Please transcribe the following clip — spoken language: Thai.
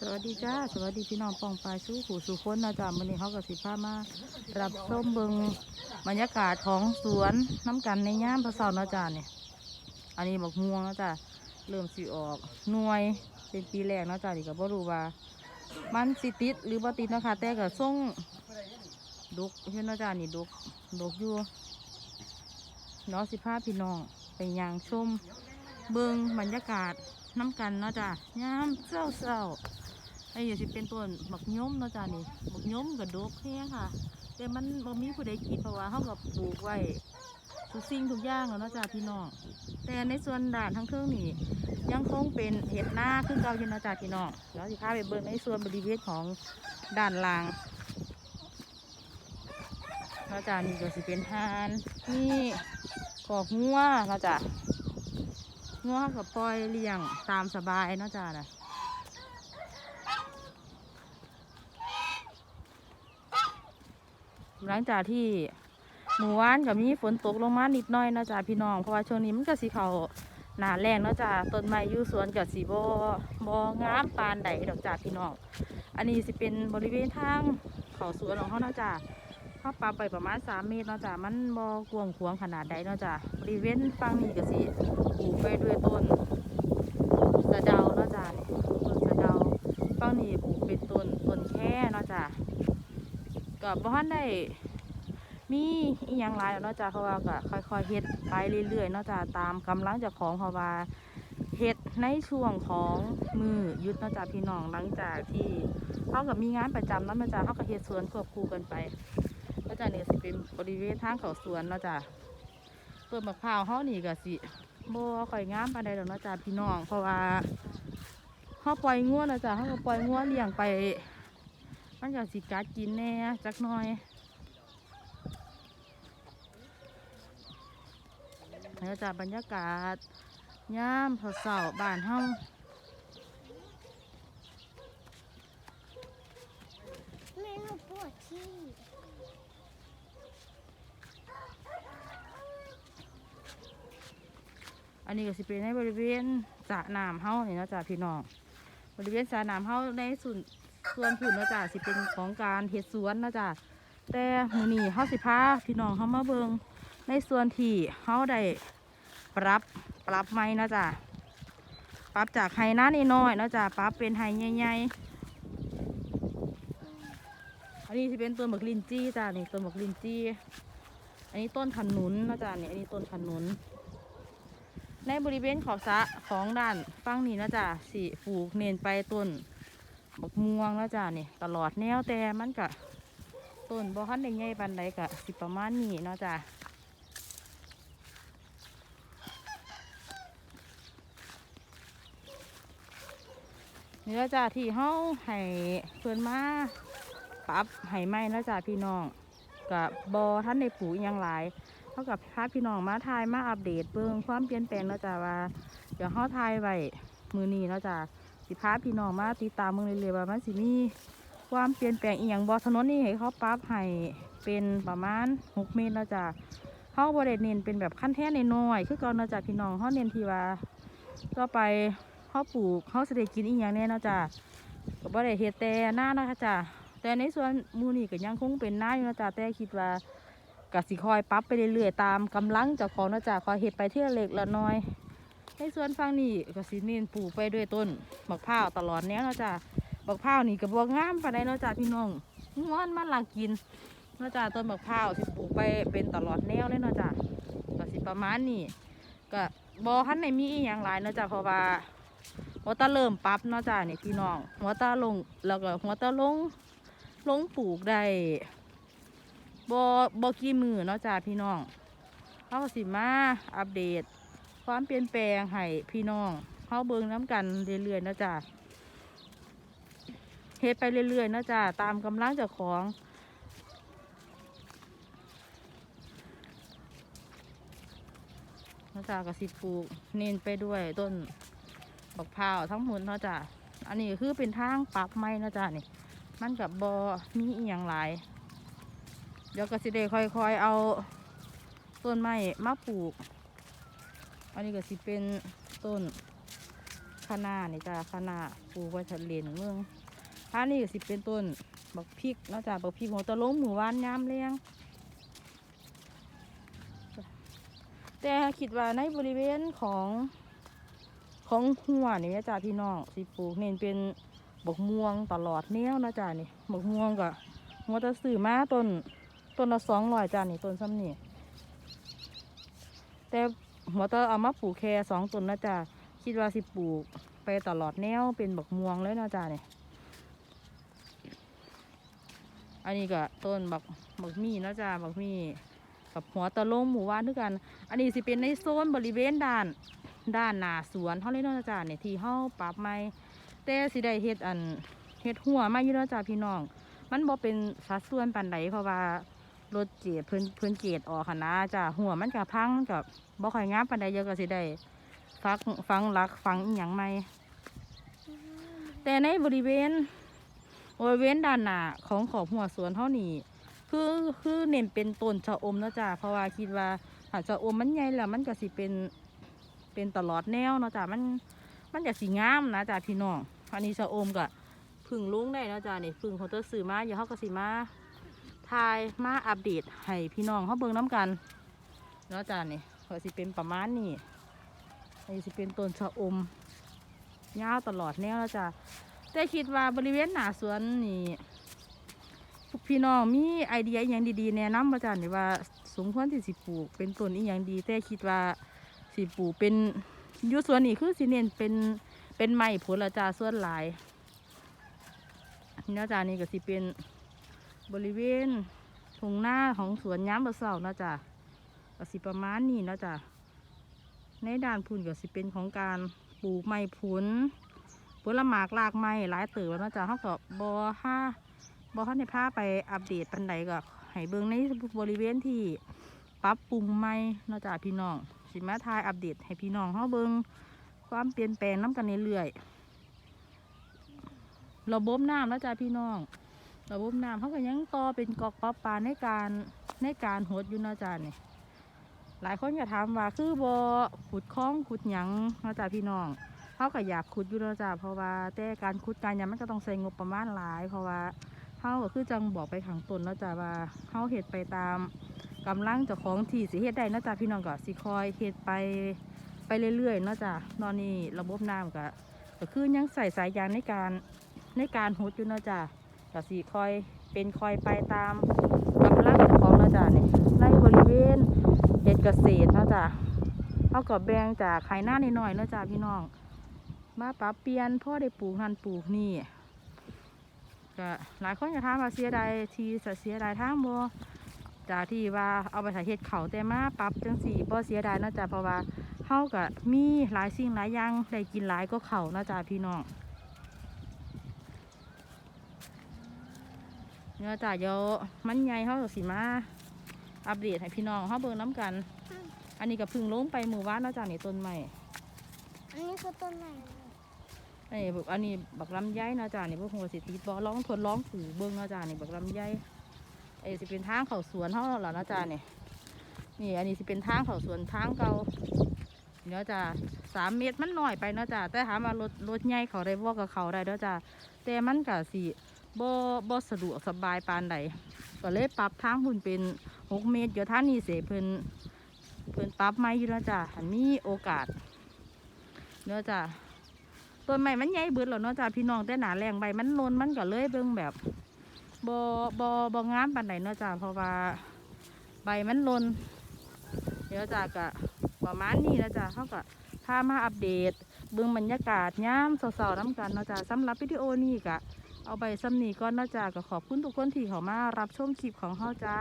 สวัสดีจ้าสวัสดีพี่น้องปองปลายสู้ผู้สู่คนนะจ้ามื้อนี้เขาก็สิพามารับชมเบิงบรรยากาศของสวนน้ำกันในย่ามพระเสาร์นะจ้าเนี่ยอันนี้บักม่วงนะจ้าเริ่มสิออกหน่วยเป็นปีแรกนะจ้าดิก็บ่รู้ว่า มันสิติดหรือบ่ติดนะคะแต่ก็ส่งดกเห็นนะจ้านี่ดกดกอยู่เนาะสิพาพี่น้องไปย่างชมเบิงบรรยากาศน้ำกันเนาะจ้ะยามเศร้าเศร้าๆ อ้อย่าสิเป็นต้นบักย้มเนาะจ้ะนี่บักย้มกับดกแค่ค่ะ แต่มันบ่มีผู้ใดกินเพราะว่าเขากับปลูกไว้ทุกสิ่งทุกอย่างแล้วเนาะจ้ะพี่น้องแต่ในส่วนด่านทั้งเครื่องนี่ยังคงเป็นเห็ดหน้าขึ้นเก่าอยู่เนาะจ้ะพี่น้องเดี๋ยวสิพาไปเบิ่งในส่วนบริเวณของด้านล่างเนาะจ้ะนี่ก็สิเป็นทานนี่ขอกงัวเนาะจ้ะงัวกับปล่อยเลี้ยงตามสบายเนาะจ้านะ หลังจากที่หมู่บ้านกับมีฝนตกลงมานิดหน่อยนะจ้าพี่น้อง เพราะว่าช่วงนี้มันก็สีเขาหนาแรงเนาะจ้าต้นไม้อยู่สวนกับสีบอบงามปานใดดอกจ้าพี่น้อง อันนี้สิเป็นบริเวณทางเขาสวนของเขาเนาะจ้าเขาปาไปประมาณ 3 เมตรเนาะจ้ามันบกวงขวงขนาดใดเนาะจ้าบริเวณฝั่งนี้ก็สิปลูกไปด้วยต้นสะเดาเนาะจ้ะต้นสะเดาฝั่งนี้ปลูกเป็นต้นต้นแค่เนาะจ้ะ ก็บ่ทันได้มีอีหยังหลายเนาะจ้ะเพราะว่าก็ค่อยๆเฮ็ดไปเรื่อยๆเนาะจ้ะตามกำลังจากของเพราะว่าเฮ็ดในช่วงของมือยุดเนาะจ้ะพี่น้องหลังจากที่เขากับมีงานประจำเนาะจ้ะเขาก็เฮ็ดสวนควบคู่กันไปเนาะจ้ะนี่ยสิเป็นบริเวณทางเขาสวนเนาะจ้ะต้นมะพร้าวเขานี่ก็สิบ่ค่อยงามปานใดดอกเนาะจ้าพี่น้องเพราะว่าเขาปล่อยงัวนะจ้ะเขาก็ปล่อยงัวเลี้ยงไป มันก็สิกัดกินแน่จักหน่อยแล้วจ้ะบรรยากาศย่ามพอเสาบ้านเฮาแม่หนูปวดที่อันนี้ก็สิเป็นในบริเวณสระน้ำเฮานี่เนาะจ้ะพี่น้อง บริเวณสระน้ำเฮาในส่วน ส่วนผุนนะจ้ะสิเป็นของการเฮ็ดสวนนะจ้ะแต่มือนี้เฮาสิพาพี่น้องเฮามาเบิงในส่วนที่เฮาได้ปรับปรับใหม่นะจ๊ะปรับจากไฮน้าน้อยนะจ๊ะปรับเป็นไฮใหญ่ๆอันนี้ที่เป็นต้นหมกลินจี้จ้ะนี่ต้นหมกลินจี้ อันนี้ต้นขนุนนะจ๊ะนี่อันนี้ต้นขนุน ในบริเวณขอบสะของด้านฝั่งนี้นะจ๊ะสิปลูกเน้นไปต้น บกม่วงนะจ๊ะนี่ตลอดแนวแต่มันก็ต้นบ่คันได้ใหญ่ปานใดก็สิประมาณนี้เนาะจ้ะนี่แล้วจ้ะที่เฮาให้เพิ่อนมาปรับให้ใหม่แล้วจ้ะพี่น้องกับบ่ท่านได้ปลูกยังหลายเท่ากับพาพี่น้องมาทายมาอัปเดตเบิ่งความเปลี่ยนแปลงแล้วจ้ะว่า เดี๋ยวเฮาทายไว้มือนี้แล้วจ้ะ สิพาพี่น้องมาติดตามเบิ่งเรื่อยๆว่ามันสิมีความเปลี่ยนแปลงอีหยังบอถนนนี่ให้เขาปรับให้เป็นประมาณหกเมตรแล้วจ้ะเขาบริเวณเน้นเป็นแบบขั้นแท่นน้อยคือเก่อนเนาะจ้ะพี่น้องเขาเน้นทีว่าก็ไปเขาปลูกเขาเสด็กินอีหยังแน่เนาะจ้ะก็บริเฮ็ดแต่หน้านะคะจ้ะแต่ในส่วนมูนี่ก็ยังคงเป็นหน้าอยู่นะจ้ะแต่คิดว่ากสิคอยปรับไปเรื่อยๆตามกำลังเจ้าของนะจ้ะคอยเฮ็ดไปเที่ละเล็กละน้อย ในส่วนฝั่งนี้ก็สิเน้นปลูกไปด้วยต้นมะพร้าวตลอดแนวเนาะจ้ะบักพร้าวนี่ก็บ่งามปานใดเนาะจ้าพี่น้องงอนมันหลักกินเนาะจ้าต้นบักพร้าวสิปลูกไปเป็นตลอดแนวเลยเนาะจ้าก็สิประมาณนี้ก็บ่ทันได้มีอีหยังหลายเนาะจ้าเพราะว่าหัวตาเริ่มปรับเนาะจ้านี่พี่น้องหัวตาลงแล้วก็หัวตาลงลงปลูกได้บ่บ่กี่มือเนาะจ้าพี่น้องเขาก็สิมาอัปเดต ความเปลี่ยนแปลงให้พี่น้องเขาเบิ่งน้ำกันเรื่อยๆนะจ้าเฮ็ดไปเรื่อยๆนะจ้ะตามกำลังเจ้าของนะจ้ะก็สิปลูกเน้นไปด้วยต้นบักพร้าวทั้งหมดนะจ้ะอันนี้คือเป็นทางปรับไม้นะจ้ะนี่ มันกับบอมีอีหยังหลาย เดี๋ยวก็สิได้ค่อยๆเอาต้นไม้มาปลูก อันนี้ก็สิเป็นต้นคะน้านี่จ้าคะน้าปลูกไว้ทะเลนเมืองอันนี้ก็สิเป็นต้นบักพริกเนาะจ้าบักพริกหัวตะลงหมู่บ้านยามเลี้ยงแต่คิดว่าในบริเวณของของหัวนี่จ้าพี่น้องสิปลูกเน้นเป็นบกม่วงตลอดแนวนะจ้านี่บกม่วงก็หัวตะสื่อมาต้นต้นละสองร้อยจ้านี่ต้นซ้ำนี่แต่ หัวตะเอามาปลูกแค่สองต้นนะจ้าคิดว่าสิปลูกไปตลอดแนวเป็นบักม่วงเลยนะจ้านี่ยอันนี้ก็ต้นบักบักมี่นะจ้าบักมี่กับหัวตะลงหมู่บ้านด้วยกัน อันนี้สิเป็นในโซนบริเวณด้านด้านหน้าสวนเขาเลยนะจ้าเนี่ยที่เขาปรับใหม่แต่สิได้เฮ็ดอันเฮ็ดหัวใหม่อยู่นะจ้าพี่น้อง มันบ่เป็นสัดส่วนปานใดเพราะว่า รถเจียเพิ่นเพิ่นเกตออกนะจ้าหัวมันกับพังมันกับบ่ค่อยงามปานใดเยอะก็สิได้ฟักฟังรักฟังอีหยังใหม่แต่ในบริเวณบริเวณด้านหน้าของขอบหัวสวนเท่านี้คือคือเน้นเป็นต้นชะอมนะจ้ะเพราะว่าคิดว่าหาชะอมมันใหญ่แล้วมันก็สิเป็นเป็นตลอดแนวเนาะจ้ะมันมันจะสีงามนะจ้ะพี่น้องอันนี้ชะอมก็พึ่งลุงได้นะจ้ะนี่พึ่งเขาจะซื้อมาอย่าเขาก็สิมา ทายมาอัปเดตให้พี่น้องเขาเบิ่งน้ำกันเนาะจ้ะนี่ก็สิเป็นประมาณนี้อันนี้สิเป็นต้นชะอมยาวตลอดแนวแล้วจ้ะแต่คิดว่าบริเวณหน้าสวนนี่พี่น้องมีไอเดียอย่างดีๆแนะนำมาจารย์ว่าสมควรที่สิปลูกเป็นต้นอีหยังดี แต่คิดว่าสิปลูกเป็นอยุสวนนี้คือสิเน้นเป็นเป็นไม้ผลละจาส่วนหลายเนาะจ้านี่ก็สิเป็น บริเวณทงหน้าของสวนย้ำบะเสาเนาะจ้าก็สิประมาณนี้เนาะจ้าในด้านพุ่นก็สิเป็นของการปลูกไม้ผลผลหมากลากไม้หลายเติบแล้วเนาะจ้าเขาก็บอห้าบอกเขาในภาพไปอัปเดตปันใดก็ให้เบิ่งในบริเวณที่ปรับปรุงใหม่เนอกจากพี่น้องสิมาทายอัปเดตให้พี่น้องเขาเบิ่งความเปลี่ยนแปลงน้ำกันเรื่อยระบบน้ำนะจ๊ะพี่น้อง ระบบน้ำเขาก็ยังต่อเป็นกอกก๊อปลาในการในการหดอยู่นาะจ๊ะนี่หลายคนอยากถามว่าคือบอขุดคลองขุดหยังนะจ๊ะพี่น้องเขาก็อยากขุดอยู่แล้วจ้ะเพราะว่าแต่การขุดการยังมันก็ต้องใช้งบประมาณหลาย เพราะว่าเขาก็คือจังบอกไปขังตนแล้วจ้ะว่าเขาเฮ็ดไปตามกำลังเจ้าของที่สิเฮ็ดได้นะจ้ะพี่น้องก็สิคอยเฮ็ดไปไปเรื่อยๆนะจ้ะตอนนี้ระบบน้ำก็ก็คือยังใส่สายยางในการในการหดอยู่นะจ้ะ ก็สิคอยเป็นคอยไปตามกำลังของเนาะจ้ะนี่ในบริเวณเฮ็ดเกษตรเนาะจ้ะเขาก็แบงจากไข่หน้านิดหน่อยๆนะจ้ะพี่น้อง มาปรับเปลี่ยนพ่อได้ปลูกนั่นปลูกนี่ก็หลายคนจะถามว่าเสียดายทีเสียดายทางบ่จากที่ว่าเอาไปถ่ายเฮ็ดเขาแต่มาปรับจังสี่บ่เสียดายนะจ้ะเพราะว่าเฮาก็มีหลายสิ่งหลายอย่างได้กินหลายก็เขานะจ้ะพี่น้อง เนาะจ้ะเดี๋ยวมันใหญ่เฮาก็สิมา อัปเดตให้พี่น้องเฮาเบิ่งน้กัน อันนี้ก็เพึ่งลงไปหมู่บ้านเนาะจ้ะนี่ต้นใหม่ อันนี้คือต้นไหนอันนี้บักอันนี้บักลำไยเนาะจ้านี่พวกหัวสิติดบอลองทดลองปลูกเบิ้งเนาะจ้านี่บักลำไยไอ้สิเป็นทางเขาสวนเท่านั้นแหละเนาะจ้านี่นี่อันนี้สิเป็นทางเขาสวนทางเก่าเนาะจ้าสามเมตรมันหน่อยไปเนาะจ้าแต่ถามว่ารถรถใหญ่เขาได้บ่กับเขาได้เนาะจ้าแต่มันก็สิ บ่บ่สะดวกสบายปานใดก็เลยปรับทางหุ่นเป็นหกเมตรเดี๋ยวท่างนี้เสเพิ่นเพิ่นปรับไม่อยู่เนาะจ้าหันมีโอกาสเนาะจ้าต้นไม้มันใหญ่เบิดแล้วเนาะจ้าพี่น้องแต่หนาแรงใบมันลนมันก็เลยเบิ่งแบบบอบอบองามปานใดเนาะจ้าเพราะว่าใบมันลนเดี๋ยวจ้าก็ประมาณนี้นะจ้าเขาก็พามาอัปเดตเบิ่งบรรยากาศย่ามเสาๆน้ำกันเนาะจ้าสำหรับวิดีโอนี้ก็ เอาใบซ้ำนี้ก่อนเนาะจ้าก็ขอบคุณทุกคนที่เข้ามารับชมคลิปของเฮาจ้า